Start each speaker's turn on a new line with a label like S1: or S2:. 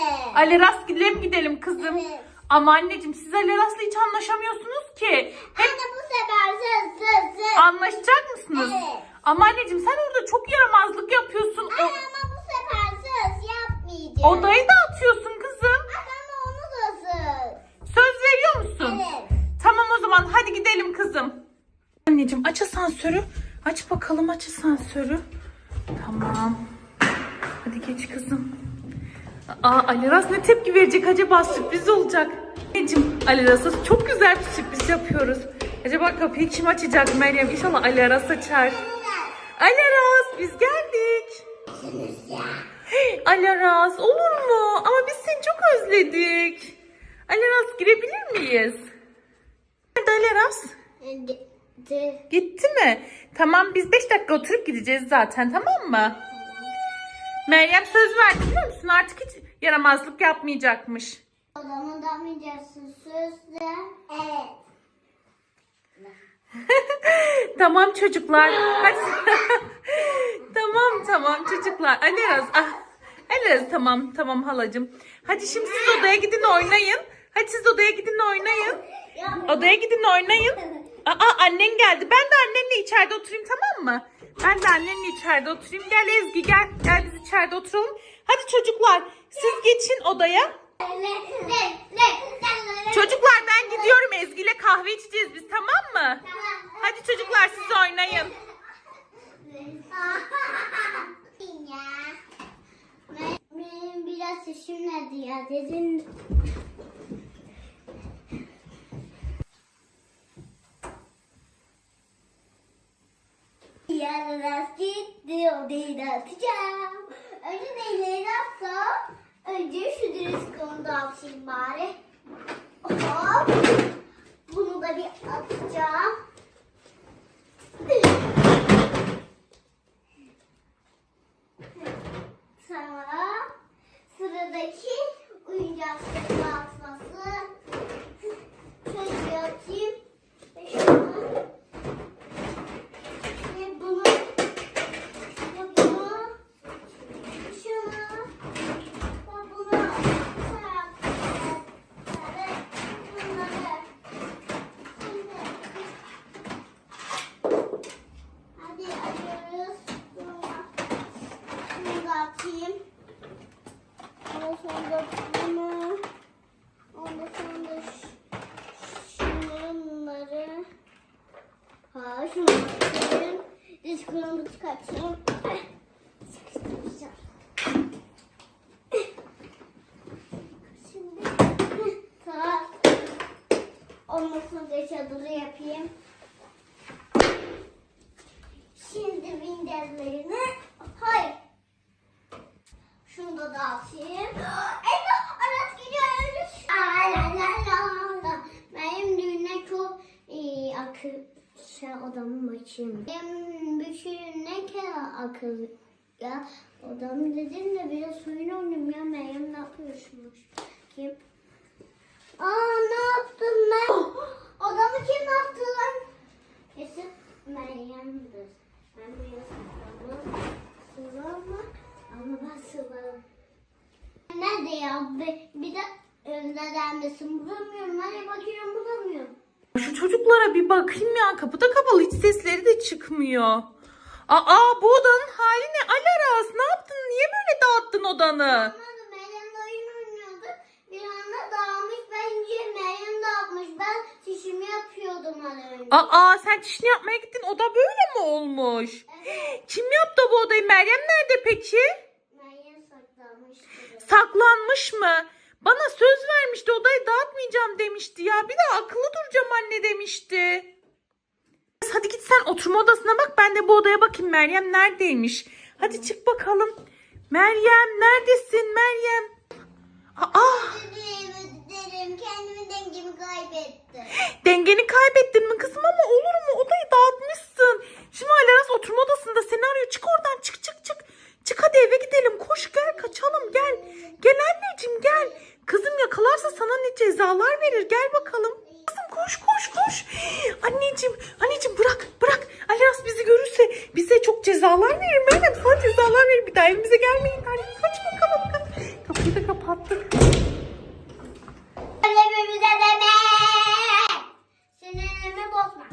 S1: Evet.
S2: Ali Rastgele mi gidelim kızım?
S1: Evet.
S2: Ama anneciğim siz Ali Rast'la hiç anlaşamıyorsunuz ki. Hep
S1: Anne bu sefer söz söz söz.
S2: anlaşacak mısınız?
S1: Evet.
S2: Ama anneciğim sen orada çok yaramazlık yapıyorsun. O-
S1: Anne ama bu sefer söz yapmayacağım.
S2: odayı da atıyorsun kızım.
S1: Anne ama onu da söz.
S2: Söz veriyor musun?
S1: Evet.
S2: Tamam o zaman hadi gidelim kızım. Anneciğim aç asansörü. Aç bakalım aç asansörü. Tamam. Hadi geç kızım. Aa Ali Ras ne tepki verecek acaba sürpriz olacak. Anneciğim Ali Ras'a çok güzel bir sürpriz yapıyoruz. Acaba kapıyı kim açacak Meryem? İnşallah Ali Aras açar. Ali Aras biz geldik. Hey, Ali Aras olur mu? Ama biz seni çok özledik. Ali Aras girebilir miyiz? Nerede Aras?
S1: De,
S2: Gitti mi? Tamam biz 5 dakika oturup gideceğiz zaten tamam mı? Meryem söz verdi biliyor musun? Artık hiç yaramazlık yapmayacakmış.
S1: odama damayacaksın sözle. Evet.
S2: Tamam çocuklar. Hadi. tamam tamam çocuklar. Aras. Ah. Aras tamam tamam halacığım. Hadi şimdi siz odaya gidin oynayın. Hadi siz odaya gidin oynayın. Odaya gidin oynayın. Aa annen geldi. Ben de annenle içeride oturayım tamam mı? Ben de annenle içeride oturayım. Gel Ezgi gel. Gel biz içeride oturalım. Hadi çocuklar siz geçin odaya. Çocuklar ben gidiyorum Ezgi ile kahve içeceğiz biz tamam mı? Hadi çocuklar siz oynayın.
S1: Benim biraz işim nerede ya dedim. Yarın gitti odayı da atacağım. Önce neyleri atsam? Önce şu dürüst da atayım bari. Hop. Bunu da bir atacağım. Sonra şunu da atayım. Ondan sonra bunu. Ondan sonra şunları. Ha şunu atayım. Diskonunu çıkartayım. Sıkıştıracağım. Şimdi tamam. Ondan sonra çadırı yapayım. Şimdi Windows'larını iyi akıl şey odamı açayım. Benim düşüne ke akıl ya odamı dedim de biraz oyun oynuyorum ya Meryem ne yapıyorsunuz? Kim? Aa ne yaptım ben? Odamı kim yaptı lan? Kesin Meryem'dir. Ben biraz saklamam. Sıvama ama ben sıvamam. Nerede ya? Bir, bir de önümden desin bulamıyorum. Hani bakıyorum bulamıyorum.
S2: Şu çocuklara bir bakayım ya. Kapıda kapalı hiç sesleri de çıkmıyor. Aa bu odanın hali ne? Alaras ne yaptın? Niye böyle dağıttın odanı?
S1: Meryem de oyun oynuyordu. Bir anda dağılmış. Bence Meryem dağıtmış. Ben çişimi yapıyordum hani önce.
S2: Aa sen çişini yapmaya gittin. Oda böyle mi olmuş?
S1: Evet.
S2: Kim yaptı bu odayı? Meryem nerede peki?
S1: Meryem saklamıştı.
S2: Saklanmış mı? Bana söz vermişti odayı dağıtmayacağım demişti ya. Bir de akıllı duracağım anne demişti. Hadi git sen oturma odasına bak ben de bu odaya bakayım Meryem neredeymiş. Hadi çık bakalım. Meryem neredesin Meryem? Aa.
S1: Kendimi dengemi kaybettim.
S2: dengeni kaybettin mi kızım ama olur mu odayı dağıtmışsın. verir. Gel bakalım. Kızım koş koş koş. Anneciğim, anneciğim bırak bırak. Alias bizi görürse bize çok cezalar verir. Meryem sana cezalar verir. Bir daha elimize gelmeyin. Hadi kaç bakalım. Kapıyı da kapattık. Öyle bir bize deme. Bozma.